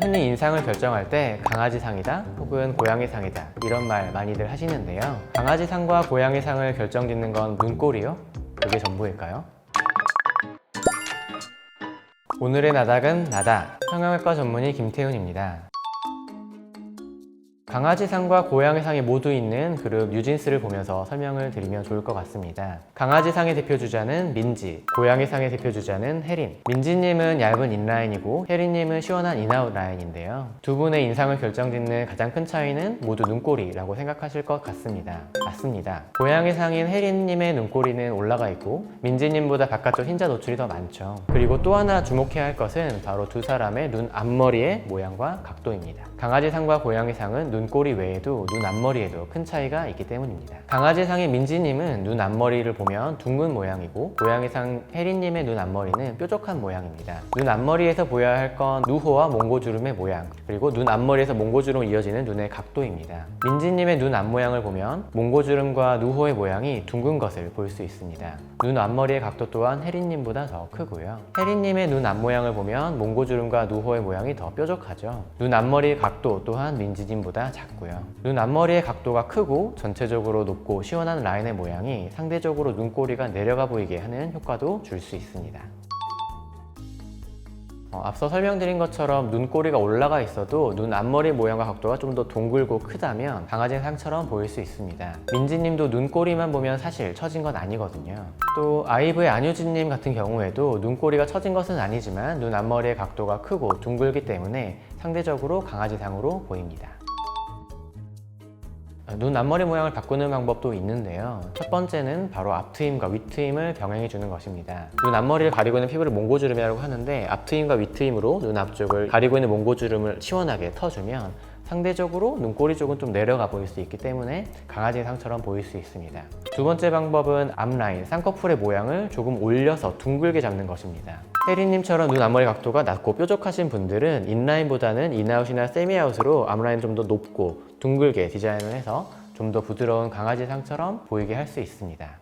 흔히 인상을 결정할 때 강아지상이다 혹은 고양이상이다 이런 말 많이들 하시는데요. 강아지상과 고양이상을 결정짓는 건 눈꼴이요? 그게 전부일까요? 오늘의 나닥은 나다. 성형외과 전문의 김태훈입니다. 강아지상과 고양이상이 모두 있는 그룹 뉴진스를 보면서 설명을 드리면 좋을 것 같습니다. 강아지상의 대표 주자는 민지, 고양이상의 대표 주자는 혜린. 민지님은 얇은 인라인이고 혜린님은 시원한 인아웃 라인인데요. 두 분의 인상을 결정짓는 가장 큰 차이는 모두 눈꼬리라고 생각하실 것 같습니다. 맞습니다. 고양이상인 혜린님의 눈꼬리는 올라가 있고 민지님보다 바깥쪽 흰자 노출이 더 많죠. 그리고 또 하나 주목해야 할 것은 바로 두 사람의 눈 앞머리의 모양과 각도입니다. 강아지상과 고양이상은 눈 꼬리 외에도 눈 앞머리에도 큰 차이가 있기 때문입니다. 강아지상의 민지님은 눈 앞머리를 보면 둥근 모양이고 고양이상 혜린님의 눈 앞머리는 뾰족한 모양입니다. 눈 앞머리에서 보여야 할 건 누호와 몽고주름의 모양 그리고 눈 앞머리에서 몽고주름 이어지는 눈의 각도입니다. 민지님의 눈 앞모양을 보면 몽고주름과 누호의 모양이 둥근 것을 볼 수 있습니다. 눈 앞머리의 각도 또한 혜린님보다 더 크고요. 혜린님의 눈 앞모양을 보면 몽고주름과 누호의 모양이 더 뾰족하죠. 눈 앞머리의 각도 또한 민지님보다 작고요. 눈 앞머리의 각도가 크고 전체적으로 높고 시원한 라인의 모양이 상대적으로 눈꼬리가 내려가 보이게 하는 효과도 줄 수 있습니다. 어, 앞서 설명드린 것처럼 눈꼬리가 올라가 있어도 눈 앞머리 모양과 각도가 좀 더 동글고 크다면 강아지 상처럼 보일 수 있습니다. 민지님도 눈꼬리만 보면 사실 처진 건 아니거든요. 또 아이브의 안효진님 같은 경우에도 눈꼬리가 처진 것은 아니지만 눈 앞머리의 각도가 크고 둥글기 때문에 상대적으로 강아지상으로 보입니다. 눈 앞머리 모양을 바꾸는 방법도 있는데요. 첫 번째는 바로 앞트임과 윗트임을 병행해 주는 것입니다. 눈 앞머리를 가리고 있는 피부를 몽고주름이라고 하는데 앞트임과 윗트임으로 눈 앞쪽을 가리고 있는 몽고주름을 시원하게 터주면 상대적으로 눈꼬리 쪽은 좀 내려가 보일 수 있기 때문에 강아지 상처럼 보일 수 있습니다. 두 번째 방법은 앞라인, 쌍꺼풀의 모양을 조금 올려서 둥글게 잡는 것입니다. 혜리님처럼 눈 앞머리 각도가 낮고 뾰족하신 분들은 인라인보다는 인아웃이나 세미아웃으로 앞라인을 좀더 높고 둥글게 디자인을 해서 좀 더 부드러운 강아지 상처럼 보이게 할 수 있습니다.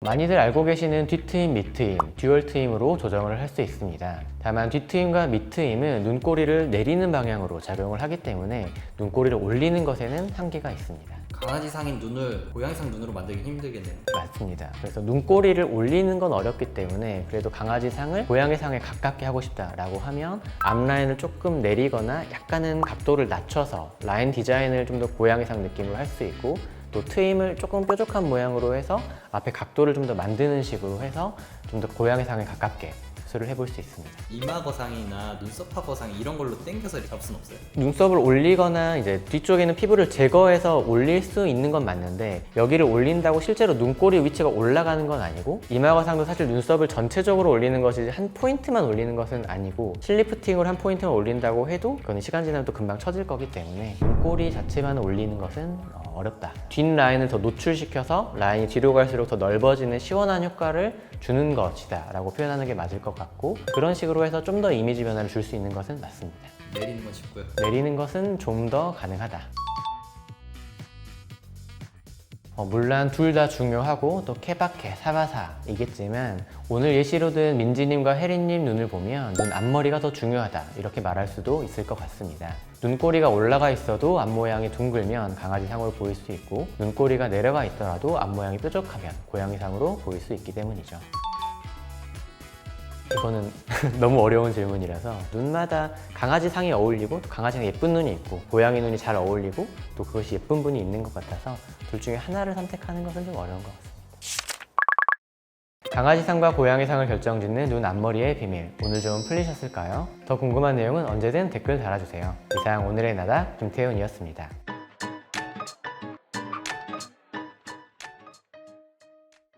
많이들 알고 계시는 뒤트임, 밑트임, 듀얼 트임으로 조정을 할 수 있습니다. 다만 뒤트임과 밑트임은 눈꼬리를 내리는 방향으로 작용을 하기 때문에 눈꼬리를 올리는 것에는 한계가 있습니다. 강아지 상인 눈을 고양이 상 눈으로 만들기 힘들겠네요. 맞습니다. 그래서 눈꼬리를 올리는 건 어렵기 때문에 그래도 강아지 상을 고양이 상에 가깝게 하고 싶다라고 하면 앞라인을 조금 내리거나 약간은 각도를 낮춰서 라인 디자인을 좀 더 고양이 상 느낌으로 할 수 있고 또 트임을 조금 뾰족한 모양으로 해서 앞에 각도를 좀 더 만드는 식으로 해서 좀 더 고양이 상에 가깝게 수술을 해볼 수 있습니다. 이마 거상이나 눈썹 거상 이런 걸로 당겨서 잡을 수는 없어요. 눈썹을 올리거나 이제 뒤쪽에는 피부를 제거해서 올릴 수 있는 건 맞는데 여기를 올린다고 실제로 눈꼬리 위치가 올라가는 건 아니고 이마 거상도 사실 눈썹을 전체적으로 올리는 것이 한 포인트만 올리는 것은 아니고 실리프팅으로 한 포인트만 올린다고 해도 그건 시간 지나면 또 금방 처질 거기 때문에 눈꼬리 자체만 올리는 것은 어, 어렵다. 뒷 라인을 더 노출시켜서 라인이 뒤로 갈수록 더 넓어지는 시원한 효과를 주는 것이다 라고 표현하는 게 맞을 것 같고 그런 식으로 해서 좀 더 이미지 변화를 줄 수 있는 것은 맞습니다. 내리는 건 쉽고요. 내리는 것은 좀 더 가능하다. 어, 물론 둘 다 중요하고 또 케바케, 사바사이겠지만 오늘 예시로 든 민지님과 혜린님 눈을 보면 눈 앞머리가 더 중요하다 이렇게 말할 수도 있을 것 같습니다. 눈꼬리가 올라가 있어도 앞모양이 둥글면 강아지 상으로 보일 수 있고 눈꼬리가 내려가 있더라도 앞모양이 뾰족하면 고양이 상으로 보일 수 있기 때문이죠. 이거는 너무 어려운 질문이라서 눈마다 강아지 상이 어울리고 또 강아지가 예쁜 눈이 있고 고양이 눈이 잘 어울리고 또 그것이 예쁜 분이 있는 것 같아서 둘 중에 하나를 선택하는 것은 좀 어려운 것 같습니다. 강아지 상과 고양이 상을 결정짓는 눈 앞머리의 비밀 오늘 좀 풀리셨을까요? 더 궁금한 내용은 언제든 댓글 달아주세요. 이상 오늘의 나다 김태훈이었습니다.